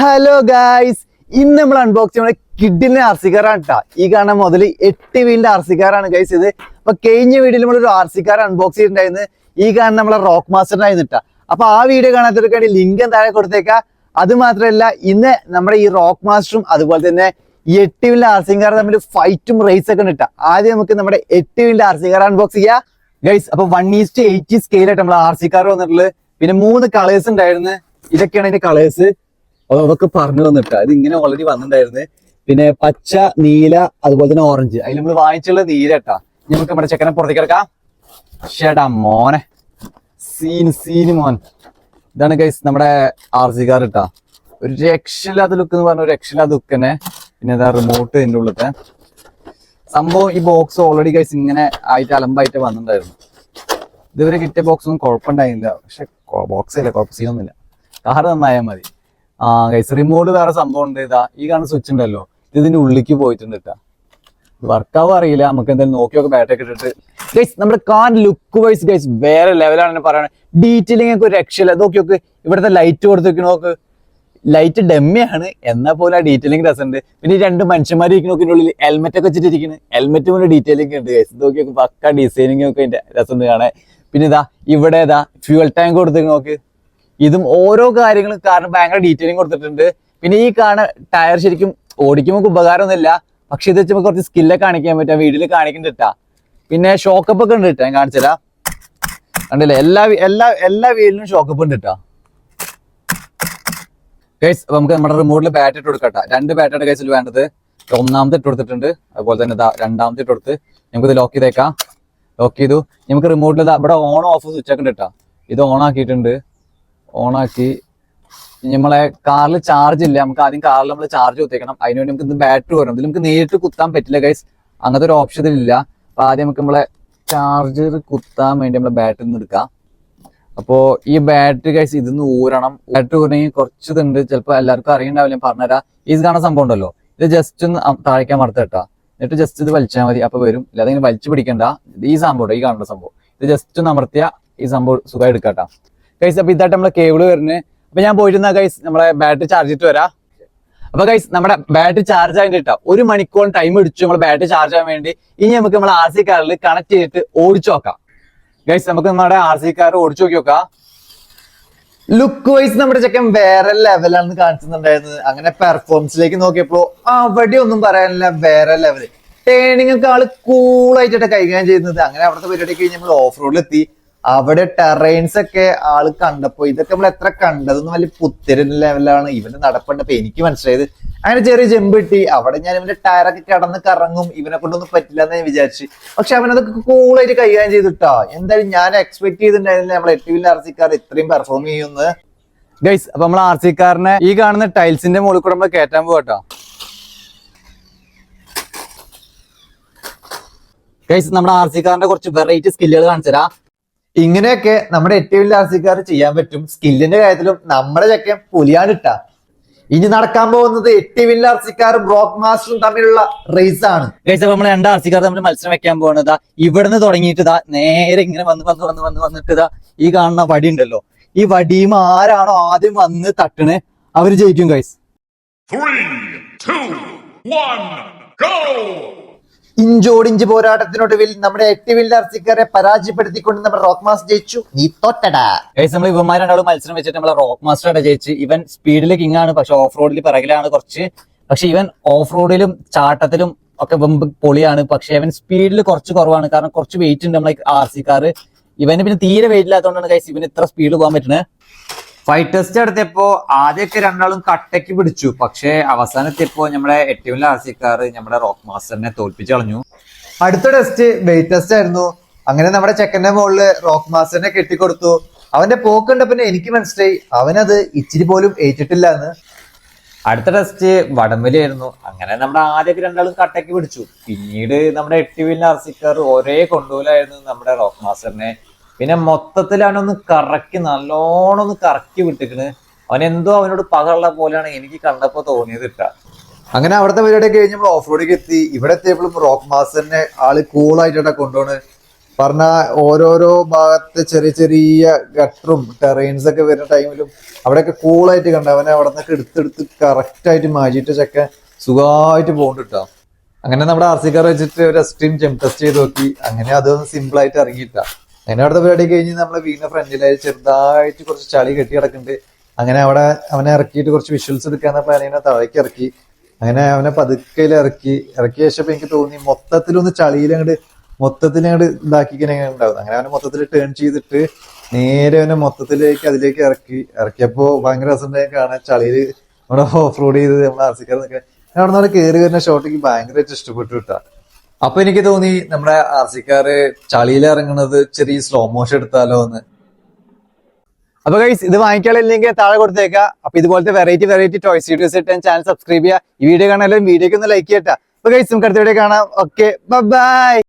Hello guys ഇന്ന് നമ്മൾ unbox ചെയ്യുന്ന കിഡിന്റെ ആർ സി കാറാണ് കേട്ടോ ഈ കാണുന്ന മുതൽ എട്ട് വീലിന്റെ ആർ സി കാറാണ് ഗൈസ് ഇത്. അപ്പൊ കഴിഞ്ഞ വീഡിയോയിൽ നമ്മൾ ഒരു ആർ സി കാർ അൺബോക്സ് ചെയ്തിട്ടുണ്ടായിരുന്നു. ഈ കാണുന്ന നമ്മളെ റോക്ക് മാസ്റ്ററിനായിരുന്നു കേട്ടോ അപ്പൊ ആ വീഡിയോ കാണാത്തവർക്ക് ലിങ്ക് താഴെ കൊടുത്തേക്കാം. അത് മാത്രമല്ല ഇന്ന് നമ്മുടെ ഈ റോക്ക് മാസ്റ്ററും അതുപോലെ തന്നെ എട്ട് വീലിന്റെ ആർ സി കാർ തമ്മിൽ ഫൈറ്റും റേസ് ഒക്കെ ഉണ്ട് കേട്ടോ ആദ്യം നമുക്ക് നമ്മുടെ എട്ട് വീലിന്റെ ആർ സി കാർ അൺബോക്സ് ചെയ്യാം. ഗൈസ് അപ്പൊ വൺ ഈസ്റ്റ് എയ്റ്റി സ്കെയിലായിട്ട് നമ്മൾ ആർ സി കാർ വന്നിട്ടുള്ളത്. പിന്നെ മൂന്ന് കളേഴ്സ് ഉണ്ടായിരുന്നു. ഇതൊക്കെയാണ് അതിന്റെ കളേഴ്സ് അതൊക്കെ പറഞ്ഞു തന്നിട്ട്. അത് ഇങ്ങനെ ഓൾറെഡി വന്നിട്ടുണ്ടായിരുന്നു. പിന്നെ പച്ച നീല അതുപോലെ തന്നെ ഓറഞ്ച് അതിൽ നമ്മൾ വാങ്ങിച്ചുള്ള നീല കേട്ടാ. നമുക്ക് നമ്മുടെ ചെക്കനെ പുറത്തേക്ക് ഇറക്കാം ഷേടാ മോനെ. സീൻ സീന് മോൻ. ഇതാണ് ഗൈസ് നമ്മുടെ ആർ സി കാർ ഇട്ടാ ഒരു രക്ഷയില്ലാത്ത ലുക്ക് എന്ന് പറഞ്ഞ ഒരു രക്ഷയില്ലാത്ത ലുക്ക് തന്നെ. പിന്നെ ഇതാ റിമോട്ട് ഇതിന്റെ ഉള്ളത്തെ സംഭവം ഈ ബോക്സ് ഓൾറെഡി ഗൈസ് ഇങ്ങനെ ആയിട്ട് അലമ്പായിട്ട് വന്നിട്ടുണ്ടായിരുന്നു. ഇതുവരെ കിട്ടിയ ബോക്സ് ഒന്നും കുഴപ്പമുണ്ടായില്ല പക്ഷെ ബോക്സ് ഇല്ല കുഴപ്പം സീനൊന്നുമില്ല കാർ നന്നായാൽ മതി. ആ ഗൈസ് റിമോട്ട് വേറെ സംഭവം ഉണ്ട്. ഇതാ ഈ കാണുന്ന സ്വിച്ച് ഉണ്ടല്ലോ. ഇത് ഇതിന്റെ ഉള്ളിലേക്ക് പോയിട്ടുണ്ട് കേട്ടാ വർക്കാവും അറിയില്ല. നമുക്ക് എന്തായാലും നോക്കി നോക്കി. ബാറ്ററി ഇട്ടിട്ട്. ഗൈസ് നമ്മുടെ കാർ ലുക്ക് വൈസ് ഗൈസ് വേറെ ലെവലാണ് പറയുന്നത് ഡീറ്റെയിലിംഗ് ഒക്കെ രക്ഷയില്ല. നോക്കി നോക്ക്. ഇവിടുത്തെ ലൈറ്റ് കൊടുത്ത് നോക്ക്. ലൈറ്റ് ഡെമ്മയാണ് എന്നാൽ പോലും ആ ഡീറ്റെയിലിംഗ് രസമുണ്ട്. പിന്നെ ഈ രണ്ട് മനുഷ്യന്മാർ ഇരിക്കുന്ന ഉള്ളിൽ ഹെൽമെറ്റ് ഒക്കെ വെച്ചിട്ടിരിക്കുന്നത് ഹെൽമെറ്റ് പോലെ ഡീറ്റെയിലിംഗ് ഉണ്ട് ഗൈസ് നോക്കി നോക്ക്. പക്ക ഡിസൈനിങ് ഒക്കെ അതിന്റെ രസമുണ്ട് കാണാൻ. പിന്നെ ഇതാ ഇവിടെ ഇതാ ഫ്യൂൽ ടാങ്ക് കൊടുത്തേക്ക് നോക്ക്. ഇതും ഓരോ കാര്യങ്ങളും കാരണം ഭയങ്കര ഡീറ്റെയിലിംഗ് കൊടുത്തിട്ടുണ്ട്. പിന്നെ ഈ കാണ ടയർ ശരിക്കും ഓടിക്കുമ്പോൾ ഉപകാരമൊന്നുമില്ല. പക്ഷെ ഇത് വെച്ച് കുറച്ച് സ്കില്ലൊക്കെ കാണിക്കാൻ പറ്റും. വീട്ടിൽ കാണിക്കുന്നുണ്ട് പിന്നെ ഷോക്കപ്പ് ഒക്കെ ഉണ്ട് കേട്ടോ ഞാൻ കാണിച്ചില്ല കണ്ടില്ലേ? എല്ലാ എല്ലാ എല്ലാ വീലിനും ഷോക്കപ്പ് ഉണ്ട് കേട്ടോ കേസ് നമുക്ക് നമ്മുടെ റിമോട്ടിൽ ബാറ്റ് ഇട്ട് കൊടുക്കട്ടെ രണ്ട് ബാറ്റാണ് കേസിൽ വേണ്ടത്. ഒന്നാമത്തെ ഇട്ട് കൊടുത്തിട്ടുണ്ട്. അതുപോലെ തന്നെ ഇതാ രണ്ടാമത്തെ ഇട്ട് കൊടുത്ത് നമുക്ക് ഇത് ലോക്ക് ചെയ്തേക്കാം. ലോക്ക് ചെയ്തു. നമുക്ക് റിമോട്ടിൽ ഇതാ ഇവിടെ ഓൺ ഓഫ് സ്വിച്ച് ഒക്കെ ഉണ്ട് കേട്ടോ ഇത് ഓൺ ആക്കിയിട്ടുണ്ട്. ഓൺ ആക്കി നമ്മളെ കാറിൽ ചാർജ് ഇല്ല. നമുക്ക് ആദ്യം കാറിൽ നമ്മൾ ചാർജ് കുത്തിക്കണം അതിനുവേണ്ടി നമുക്ക് ഇന്ന് ബാറ്ററി വരണം ഇതിൽ നമുക്ക് നേരിട്ട് കുത്താൻ പറ്റില്ല ഗൈസ് അങ്ങനത്തെ ഒരു ഓപ്ഷൻ ഇല്ല. അപ്പൊ ആദ്യം നമുക്ക് നമ്മളെ ചാർജർ കുത്താൻ വേണ്ടി നമ്മളെ ബാറ്ററി നിന്ന് എടുക്കാം. അപ്പോ ഈ ബാറ്ററി ഗൈസ് ഇതിന്ന് ഊരണം. ബാറ്ററി ഊരണമെങ്കിൽ കുറച്ച് ഇതുണ്ട് ചിലപ്പോൾ എല്ലാവർക്കും അറിയണ്ടാവില്ല. ഞാൻ പറഞ്ഞുതരാം. ഈ കാണാൻ സംഭവം ഉണ്ടല്ലോ. ഇത് ജസ്റ്റ് ഒന്ന് താഴേക്കാൻ മറത്തേട്ടാ എന്നിട്ട് ജസ്റ്റ് ഇത് വലിച്ചാൽ മതി. അപ്പൊ വരും. അല്ലാതെ ഇങ്ങനെ വലിച്ചു പിടിക്കണ്ട. ഇത് ഈ സംഭവം ഈ കാണുന്ന സംഭവം. ഇത് ജസ്റ്റ് ഒന്ന് അമർത്തിയാൽ ഈ സംഭവം സുഖമായി എടുക്കാട്ടാ ഗൈസ് അപ്പൊ ഇതായിട്ട് നമ്മളെ കേബിൾ വരുന്നത് അപ്പൊ ഞാൻ പോയിരുന്ന ഗൈസ് നമ്മളെ ബാറ്ററി ചാർജ് ചെയ്തിട്ട് വരാം. അപ്പൊ ഗൈസ് നമ്മുടെ ബാറ്ററി ചാർജ് ആയിട്ട് കിട്ടാം ഒരു മണിക്കൂർ ടൈം പിടിച്ചു നമ്മൾ ബാറ്ററി ചാർജ് ആവാൻ വേണ്ടി. ഇനി നമുക്ക് നമ്മൾ ആർ സി കാറിൽ കണക്ട് ചെയ്തിട്ട് ഓടിച്ചു നോക്കാം. ഗൈസ് നമുക്ക് നമ്മുടെ ആർ സി കാർ ഓടിച്ചു നോക്കി നോക്കാം. ലുക്ക് വൈസ് നമ്മുടെ ചെക്കൻ വേറെ ലെവലാണെന്ന് കാണിച്ചിട്ടുണ്ടായിരുന്നത്. അങ്ങനെ പെർഫോമൻസിലേക്ക് നോക്കിയപ്പോ അവിടെ ഒന്നും പറയാനില്ല വേറെ ലെവൽ ടേണിംഗ് ഒക്കെ ആൾ കൂളായിട്ടാണ് കൈകാര്യം ചെയ്യുന്നത്. അങ്ങനെ അവിടുത്തെ പരിപാടി കഴിഞ്ഞ് നമ്മൾ ഓഫ് റോഡിൽ എത്തി അവിടെ ടെറൈൻസ് ഒക്കെ ആൾ കണ്ടപ്പോ ഇതൊക്കെ നമ്മൾ എത്ര കണ്ടതെന്ന് വലിയ പുത്തരൻ ലെവലാണ് ഇവന്റെ നടപ്പുണ്ടപ്പോ എനിക്ക് മനസ്സിലായത് അങ്ങനെ ചെറിയ ജമ്പ് കിട്ടി. അവിടെ ഞാൻ ഇവന്റെ ടയറൊക്കെ കിടന്ന് കറങ്ങും. ഇവനെ കൊണ്ടൊന്നും പറ്റില്ല എന്ന് ഞാൻ വിചാരിച്ചു. പക്ഷെ അവനതൊക്കെ കൂളായിട്ട് കൈകാര്യം ചെയ്തിട്ടാ. എന്തായാലും ഞാൻ എക്സ്പെക്ട് ചെയ്തിട്ടുണ്ടായിരുന്നില്ല നമ്മളെ എട്ടുവിൽ ആർ കാർ ഇത്രയും പെർഫോം ചെയ്യുന്നത്. ഗൈസ് അപ്പൊ നമ്മൾ ആർ കാറിനെ ഈ കാണുന്ന ടൈൽസിന്റെ മുകളിൽ കൂടെ നമ്മൾ കയറ്റാൻ പോകട്ടോ ഗൈസ് നമ്മുടെ ആർ കാറിന്റെ കുറച്ച് വെറൈറ്റി സ്കില്ലുകൾ കാണിച്ചുതരാ. ഇങ്ങനെയൊക്കെ നമ്മുടെ ഏറ്റവും വലിയ ആർസിക്കാർ ചെയ്യാൻ പറ്റും. സ്കില്ലിന്റെ കാര്യത്തിലും നമ്മുടെ ചക്കൻ പുലിയാണിട്ട ഇട്ടാ. ഇനി നടക്കാൻ പോകുന്നത് എട്ട് വലിയ ആർസിക്കാരും ബ്രോക്ക് മാസ്റ്ററും തമ്മിലുള്ള റേസ് ആണ്. അപ്പൊ നമ്മൾ രണ്ട് ആർസിക്കാർ തമ്മിൽ മത്സരം വെക്കാൻ പോകുന്നത് ഇവിടുന്ന് തുടങ്ങിയിട്ട് ഇതാ നേരെ ഇങ്ങനെ വന്ന് വന്ന് വന്ന് വന്ന് വന്നിട്ട് ഇതാ ഈ കാണുന്ന വടി ഉണ്ടല്ലോ. ഈ വടിയും ആരാണോ ആദ്യം വന്ന് തട്ടണ്. അവർ ജയിക്കും guys Three, two, one, go! ഇഞ്ചോടിഞ്ച് പോരാട്ടത്തിനൊടുവിൽ നമ്മുടെ എട്ട് വില്ലർ സിക്കറെ പരാജയപ്പെടുത്തിക്കൊണ്ട് നമ്മുടെ റോക്ക് മാസ്റ്റർ ജയിച്ചു. നീ തൊട്ടടാ. നമ്മൾ ഇവന്മാർ മത്സരം വെച്ചിട്ട് നമ്മളെ റോക്ക് മാസ്റ്റർ ജയിച്ച്. ഇവൻ സ്പീഡിൽ കിങ് ആണ് പക്ഷെ ഓഫ് റോഡിൽ പിറകിലാണ് കുറച്ച്. പക്ഷെ ഇവൻ ഓഫ് റോഡിലും ചാട്ടത്തിലും ഒക്കെ വെമ്പ് പൊളിയാണ്. പക്ഷെ ഇവൻ സ്പീഡിൽ കുറച്ച് കുറവാണ്. കാരണം കുറച്ച് വെയിറ്റ് ഉണ്ട് നമ്മളെ ആർ സി കാർ ഇവന് പിന്നെ തീരെ വെയിറ്റ് ഇല്ലാത്തതുകൊണ്ടാണ് കൈസ് ഇവന് ഇത്ര സ്പീഡ് പോകാൻ പറ്റുന്നത് ഫൈറ്റ് ടെസ്റ്റ് എടുത്തപ്പോ ആദ്യമൊക്കെ രണ്ടാളും കട്ടയ്ക്ക് പിടിച്ചു. പക്ഷേ അവസാനത്തെപ്പോ നമ്മുടെ ഏറ്റവും ആർസിക്കാർ നമ്മുടെ റോക്ക് മാസ്റ്ററിനെ തോൽപ്പിച്ചു കളഞ്ഞു. അടുത്ത ടെസ്റ്റ് വെയിറ്റ് ടെസ്റ്റ് ആയിരുന്നു. അങ്ങനെ നമ്മുടെ ചെക്കന്റെ മുകളിൽ റോക്ക് മാസ്റ്ററിനെ കെട്ടിക്കൊടുത്തു. അവന്റെ പോക്ക് പിന്നെ എനിക്ക് മനസ്സിലായി. അവനത് ഇച്ചിരി പോലും ഏറ്റിട്ടില്ല എന്ന് അടുത്ത ടെസ്റ്റ് വടംവലിയായിരുന്നു അങ്ങനെ നമ്മുടെ ആദ്യമൊക്കെ രണ്ടാളും കട്ടയ്ക്ക് പിടിച്ചു. പിന്നീട് നമ്മുടെ എട്ടിവിൽ ആർസിക്കാർ ഒരേ കൊണ്ടുപോലായിരുന്നു നമ്മുടെ റോക്ക് മാസ്റ്ററിനെ പിന്നെ മൊത്തത്തിൽ അവനൊന്ന് കറക്കി നല്ലോണം ഒന്ന് കറക്കി വിട്ടിക്കണ്. അവൻ എന്തോ അവനോട് പകളുള്ള പോലെയാണ് എനിക്ക് കണ്ടപ്പോ തോന്നിയത് ഇട്ടാ അങ്ങനെ അവിടുത്തെ പരിപാടി കഴിഞ്ഞ് നമ്മൾ ഓഫ് റോഡിലേക്ക് എത്തി. ഇവിടെ എത്തിയപ്പോഴും റോക്ക് മാസ്റ്ററിനെ ആൾ കൂളായിട്ടാ കൊണ്ടുപോണ് പറഞ്ഞ ഓരോരോ ഭാഗത്തെ ചെറിയ ചെറിയ ഗട്ടറും ടെറൈൻസ് ഒക്കെ വരുന്ന ടൈമിലും അവിടെയൊക്കെ കൂളായിട്ട് കണ്ട. അവനെ അവിടെ നിന്നൊക്കെ എടുത്തെടുത്ത് കറക്റ്റായിട്ട് മാറ്റിയിട്ട് ചെക്ക സുഖമായിട്ട് പോകുന്നുണ്ട് അങ്ങനെ നമ്മുടെ ആർ സി കാർ വെച്ചിട്ട് ഒരു എക്സ്ട്രീം ജം ടെസ്റ്റ് ചെയ്ത് നോക്കി. അങ്ങനെ അതൊന്ന് സിമ്പിളായിട്ട് ഇറങ്ങിയിട്ടാ. അങ്ങനെ അവിടുത്തെ പരിപാടി കഴിഞ്ഞ് നമ്മളെ വീടിന്റെ ഫ്രണ്ടിലായി ചെറുതായിട്ട് കുറച്ച് ചളി കെട്ടി കിടക്കുന്നുണ്ട്. അങ്ങനെ അവിടെ അവനെ ഇറക്കിയിട്ട് കുറച്ച് വിഷ്വൽസ് എടുക്കാന്ന പ്ലാനിനെ താഴേക്ക് ഇറക്കി. അങ്ങനെ അവനെ പതുക്കയിൽ ഇറക്കി. ഇറക്കിയ ശേഷം എനിക്ക് തോന്നി മൊത്തത്തിലൊന്ന് ചളിയിൽ അങ്ങോട്ട് മൊത്തത്തിൽ അങ്ങോട്ട് ഇതാക്കിക്കാൻ ഉണ്ടാവും. അങ്ങനെ അവനെ മൊത്തത്തിൽ ടേൺ ചെയ്തിട്ട് നേരെ അവനെ മൊത്തത്തിലേക്ക് അതിലേക്ക് ഇറക്കി. ഇറക്കിയപ്പോ ഭയങ്കര രസമുണ്ടായി കാണാൻ. ചളിയിൽ നമ്മുടെ ഓഫ് റോഡ് ചെയ്ത് നമ്മൾ ആർസിക്കാരൊക്കെ അവിടെ നിന്ന് കയറി വരുന്ന ഷോട്ടിക്ക് ഭയങ്കരമായിട്ട് ഇഷ്ടപ്പെട്ടു കിട്ടാ അപ്പൊ എനിക്ക് തോന്നി നമ്മുടെ ആർസിക്കാർ ചളിയിൽ ഇറങ്ങുന്നത് ചെറിയ സ്ലോ മോഷൻ എടുത്താലോ എന്ന്. അപ്പൊ ഗൈസ് ഇത് വാങ്ങിക്കാനില്ലെങ്കിൽ താഴെ കൊടുത്തേക്കാം. അപ്പൊ ഇതുപോലത്തെ വെറൈറ്റി വെറൈറ്റി ടോയ്സ് വീഡിയോസ് ഇട്ട് ചാനൽ സബ്സ്ക്രൈബ് ചെയ്യുക ഈ വീഡിയോ കാണാനും വീഡിയോക്ക് ഒന്ന് ലൈക്ക് ചെയ്യട്ടാ. അപ്പൊ ഗൈസ് നമുക്ക് അടുത്ത വീഡിയോ കാണാം. Okay bye